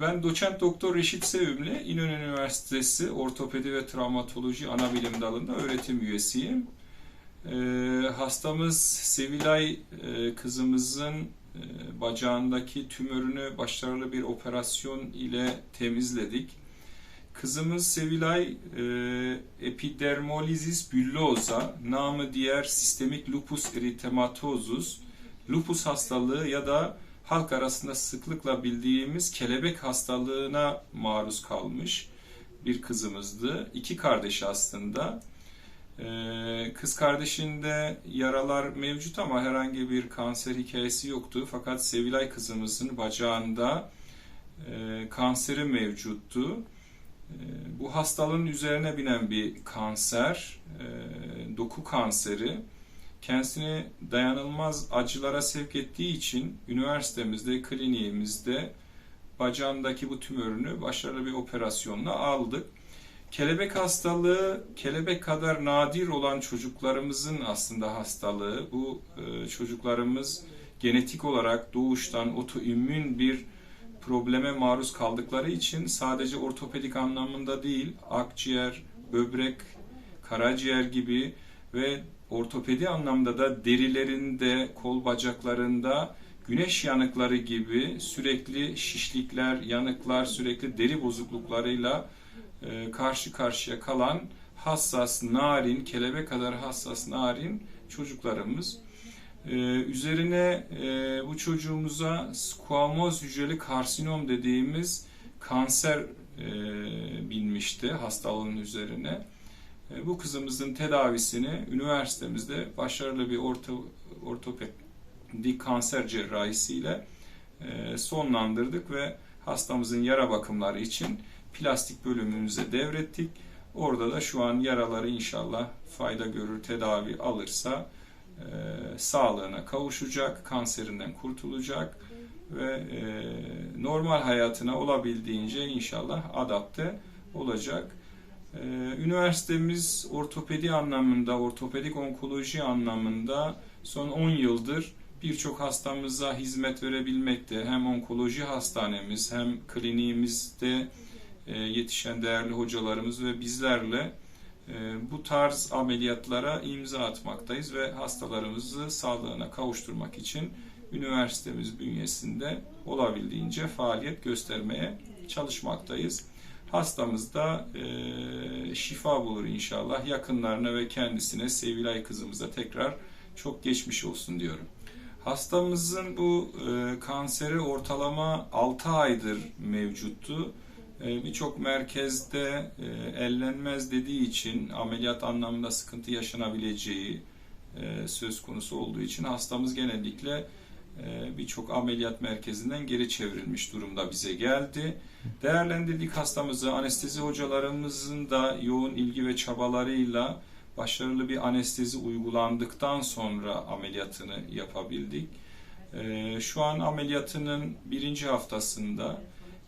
Ben doçent doktor Reşit Sevimli, İnönü Üniversitesi Ortopedi ve Travmatoloji Anabilim Dalı'nda öğretim üyesiyim. Ee, hastamız Sevilay e, kızımızın e, bacağındaki tümörünü başarılı bir operasyon ile temizledik. Kızımız Sevilay e, epidermolizis bullosa, namı diğer sistemik lupus eritematosus, lupus hastalığı ya da halk arasında sıklıkla bildiğimiz kelebek hastalığına maruz kalmış bir kızımızdı. İki kardeş aslında. Ee, kız kardeşinde yaralar mevcut ama herhangi bir kanser hikayesi yoktu. Fakat Sevilay kızımızın bacağında e, kanseri mevcuttu. E, bu hastalığın üzerine binen bir kanser, e, doku kanseri kendisini dayanılmaz acılara sevk ettiği için üniversitemizde, kliniğimizde bacağındaki bu tümörünü başarılı bir operasyonla aldık. Kelebek hastalığı, kelebek kadar nadir olan çocuklarımızın aslında hastalığı. Bu e, çocuklarımız genetik olarak doğuştan otoimmün bir probleme maruz kaldıkları için sadece ortopedik anlamında değil, akciğer, böbrek, karaciğer gibi ve ortopedi anlamda da derilerinde, kol bacaklarında güneş yanıkları gibi sürekli şişlikler, yanıklar, sürekli deri bozukluklarıyla e, karşı karşıya kalan hassas, narin, kelebek kadar hassas, narin çocuklarımız. E, üzerine e, bu çocuğumuza squamoz hücreli karsinom dediğimiz kanser e, binmişti hastalığın üzerine. E, bu kızımızın tedavisini üniversitemizde başarılı bir orto, ortopedik kanser cerrahisiyle e, sonlandırdık ve hastamızın yara bakımları için plastik bölümümüze devrettik. Orada da şu an yaraları inşallah fayda görür, tedavi alırsa e, sağlığına kavuşacak, kanserinden kurtulacak ve e, normal hayatına olabildiğince inşallah adapte olacak. Ee, Üniversitemiz ortopedi anlamında, ortopedik onkoloji anlamında son 10 yıldır birçok hastamıza hizmet verebilmekte. Hem onkoloji hastanemiz hem kliniğimizde e, yetişen değerli hocalarımız ve bizlerle e, bu tarz ameliyatlara imza atmaktayız ve hastalarımızı sağlığına kavuşturmak için üniversitemiz bünyesinde olabildiğince faaliyet göstermeye çalışmaktayız. Hastamız da e, şifa bulur inşallah. Yakınlarına ve kendisine Sevilay kızımıza tekrar çok geçmiş olsun diyorum. Hastamızın bu e, kanseri ortalama 6 aydır mevcuttu. E, Birçok merkezde e, ellenmez dediği için ameliyat anlamında sıkıntı yaşanabileceği e, söz konusu olduğu için hastamız genellikle birçok ameliyat merkezinden geri çevrilmiş durumda bize geldi. Değerlendirdik hastamızı. Anestezi hocalarımızın da yoğun ilgi ve çabalarıyla başarılı bir anestezi uygulandıktan sonra ameliyatını yapabildik. E, Şu an ameliyatının birinci haftasında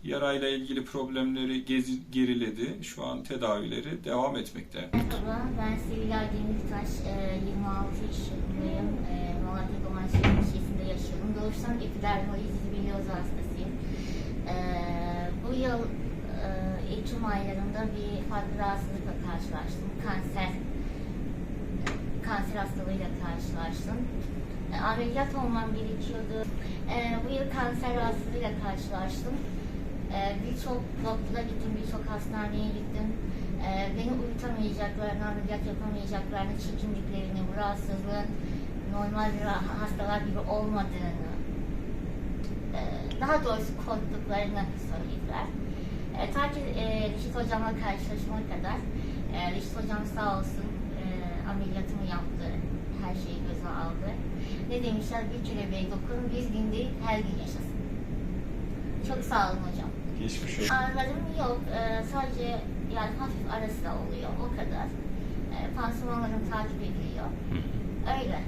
yarayla ilgili problemleri geriledi. Şu an tedavileri devam etmekte. Merhaba, ben Sevilay Demirtaş, e, 26 yaşındayım. Epidermolizis bilyoz hastasıyım. E, bu yıl e, Ekim aylarında bir farklı rahatsızlıkla karşılaştım. Kanser, kanser hastalığıyla karşılaştım. E, ameliyat olmam gerekiyordu. E, bu yıl kanser rahatsızlığıyla karşılaştım. E, birçok doktora gittim, birçok hastaneye gittim. E, beni uyutamayacaklarını, ameliyat yapamayacaklarını, çekindiklerini, bu rahatsızlığın normal bir hastalar gibi olmadığını, daha doğrusu korktuklarını söylediler. E, ta ki e, Reşit Hocam'la karşılaşmaya kadar, e, Reşit Hocam sağ olsun e, ameliyatımı yaptı, her şeyi göze aldı. Ne demişler, bir kelebeğe dokunun, bir gün değil, her gün yaşasın. Çok sağ olun hocam. Geçmiş olsun. Ağrılarım yok. Ee, sadece yani hafif arası da oluyor. O kadar. Ee, pansumanlarım takip ediliyor. Öyle.